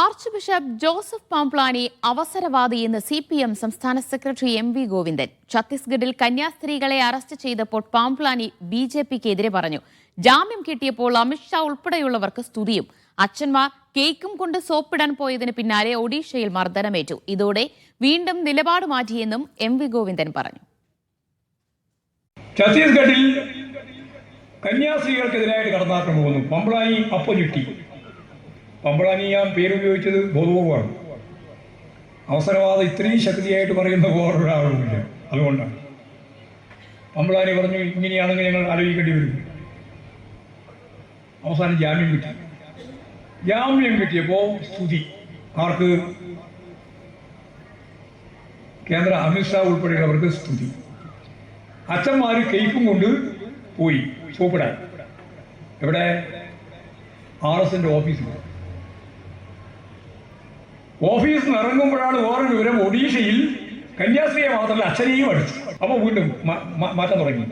Arch bishop Joseph Pamplany അവസരവാദി എന്ന് C P M സംസ്ഥാന സെക്രട്ടറി എം വി ഗോവിന്ദൻ. ഛത്തീസ്ഗഡിൽ കന്യാസ്ത്രീകളെ അറസ്റ്റ് ചെയ്തപ്പോൾ പാംപ്ലാനി ബി ജെ പിക്കെതിരെ പറഞ്ഞു. ജാമ്യം കിട്ടിയപ്പോൾ അമിത്ഷാ ഉൾപ്പെടെയുള്ളവർക്ക് സ്തുതിയും. അച്ഛന്മാർ കേക്കും കൊണ്ട് സോപ്പിടാൻ പോയതിന് പിന്നാലെ ഒഡീഷയിൽ മർദ്ദനമേറ്റു. ഇതോടെ വീണ്ടും നിലപാട് മാറ്റിയെന്നും എം വി ഗോവിന്ദൻ പറഞ്ഞു. ഛത്തീസ്ഗഡിൽ കന്യാസ്ത്രീകൾക്കെതിരായിട്ട് കടന്നാക്രമം വന്നു പമ്പളാനി അപ്പൊ ചുറ്റി പമ്പളാനി ഞാൻ പേരുപയോഗിച്ചത് ബോധപൂർവമാണ്. അവസരവാദം ഇത്രയും ശക്തിയായിട്ട് പറയുന്ന വേറൊരാളുമില്ല അതുകൊണ്ടാണ്. പമ്പളാനി പറഞ്ഞു ഇങ്ങനെയാണെങ്കിൽ ഞങ്ങൾ ആലോചിക്കേണ്ടി വരും. അവസാനം ജാമ്യം കിട്ടി. ജാമ്യം കിട്ടിയപ്പോൾ സ്തുതി. ആർക്ക്? കേന്ദ്ര അമിത്ഷാ ഉൾപ്പെടെയുള്ളവർക്ക് സ്തുതി. അച്ഛന്മാർ കേക്കും കൊണ്ട് പോയി. സോപ്പിടാൻ എവിടെ? ആർ എസിന്റെ ഓഫീസിൽ. ഓഫീസിൽ നിന്ന് ഇറങ്ങുമ്പോഴാണ് വേറെ വിവരം ഒഡീഷയിൽ കന്യാസ്ത്രീയെ മാത്രമല്ല അച്ഛനെയും അടിച്ചു. അപ്പൊ വീണ്ടും മാറ്റാൻ തുടങ്ങി.